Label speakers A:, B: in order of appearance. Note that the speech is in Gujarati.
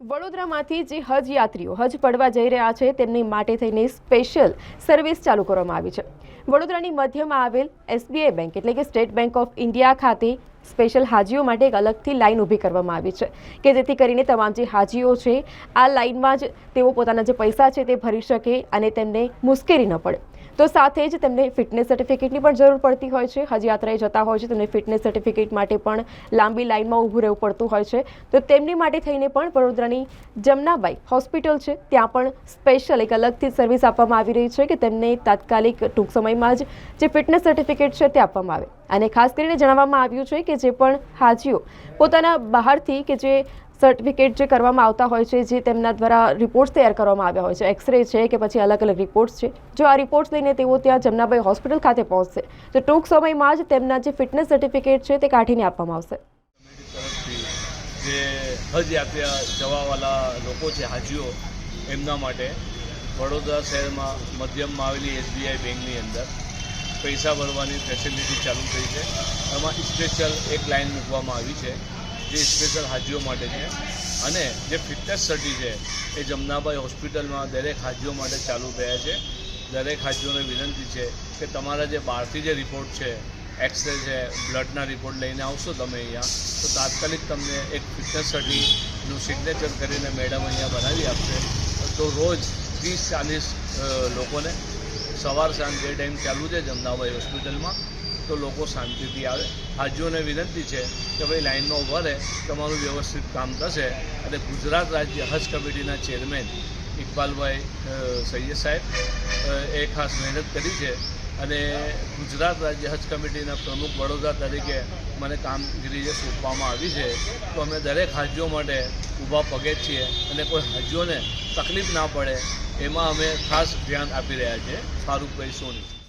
A: વડોદરામાંથી જે હજ યાત્રીઓ હજ પડવા જઈ રહ્યા છે, તેમની માટે થઈને સ્પેશિયલ સર્વિસ ચાલુ કરવામાં આવી છે. વડોદરાની મધ્યમાં આવેલ એસબીઆઈ બેંક એટલે કે સ્ટેટ બેંક ઓફ ઇન્ડિયા ખાતે સ્પેશિયલ હાજીઓ માટે એક અલગથી લાઇન ઊભી કરવામાં આવી છે કે જેથી કરીને તમામ જે હાજીઓ છે, આ લાઇનમાં જ તેઓ પોતાના જે પૈસા છે તે ભરી શકે અને તેમને મુશ્કેલી ન પડે. તો સાથે જ તેમને ફિટનેસ સર્ટિફિકેટની પણ જરૂર પડતી હોય છે. હજ યાત્રાએ જતા હોય છે, તેમને ફિટનેસ સર્ટિફિકેટ માટે પણ લાંબી લાઇનમાં ઊભું રહેવું પડતું હોય છે. તો તેમની માટે થઈને પણ વડોદરાની જમનાબાઈ હોસ્પિટલ છે, ત્યાં પણ સ્પેશિયલ એક અલગથી સર્વિસ આપવામાં આવી રહી છે કે તેમને તાત્કાલિક ટૂંક સમયમાં જ જે ફિટનેસ સર્ટિફિકેટ છે તે આપવામાં આવે. અને ખાસ કરીને જણાવવામાં આવ્યું છે કે જે પણ હાજીઓ પોતાના બહારથી કે જે સર્ટિફિકેટ જે કરવામાં આવતા હોય છે, જે તેમના દ્વારા રિપોર્ટ્સ તૈયાર કરવામાં આવ્યા હોય છે. એક્સરે છે કે પછી અલગ અલગ રિપોર્ટ્સ છે. જો આ રિપોર્ટ્સ લઈને તેઓ ત્યાં જમનાભાઈ હોસ્પિટલ ખાતે પહોંચશે, તો ટૂંક સમયમાં જ તેમના જે ફિટનેસ સર્ટિફિકેટ છે તે કાઢીને આપવામાં આવશે.
B: જે હજ યાત્રા જવાવાળા લોકો છે, હાજીઓ, એમના માટે વડોદરા શહેરમાં મધ્યમમાં આવેલી એસબીઆઈ બેંકની અંદર પૈસા ભરવાની ફેસિલિટી ચાલુ થઈ છે. એમાં સ્પેશિયલ એક લાઇન મૂકવામાં આવી છે, જે સ્પેશિયલ હાજીઓ માટે છે. અને જે ફિટનેસ સર્ટી છે, એ જમનાબાઈ હોસ્પિટલમાં દરેક હાજીઓ માટે ચાલુ થયા છે. દરેક હાજીઓને વિનંતી છે કે તમારા જે બહારથી જે રિપોર્ટ છે એક્સરે છે બ્લડના રિપોર્ટ લઈને આવશો તમે અહીંયા, તો તાત્કાલિક તમને એક ફિટનેસ સર્ટીનું સિગ્નેચર કરીને મેડમ અહીંયા બનાવી આપશે. તો રોજ ત્રીસ ચાલીસ લોકોને સવાર સાંજ બે ટાઈમ ચાલુ છે જમનાબાઈ હોસ્પિટલમાં, તો લોકો શાંતિથી આવે. હાજીઓને વિનંતી છે કે ભાઈ લાઇનમાં ઊભા રહે તમારું વ્યવસ્થિત કામ થશે. અને ગુજરાત રાજ્ય હજ કમિટીના ચેરમેન ઇકબાલભાઈ સૈયદ સાહેબ એ ખાસ મહેનત કરી છે. અને ગુજરાત રાજ્ય હજ કમિટીના પ્રમુખ વડોદરા તરીકે મને કામગીરી જે સોંપવામાં આવી છે. તો અમે દરેક હાજીઓ માટે ઊભા પગે છીએ. અને કોઈ હાજીઓને તકલીફ ના પડે એમાં અમે ખાસ ધ્યાન આપી રહ્યા છીએ ફારૂકભાઈ સોની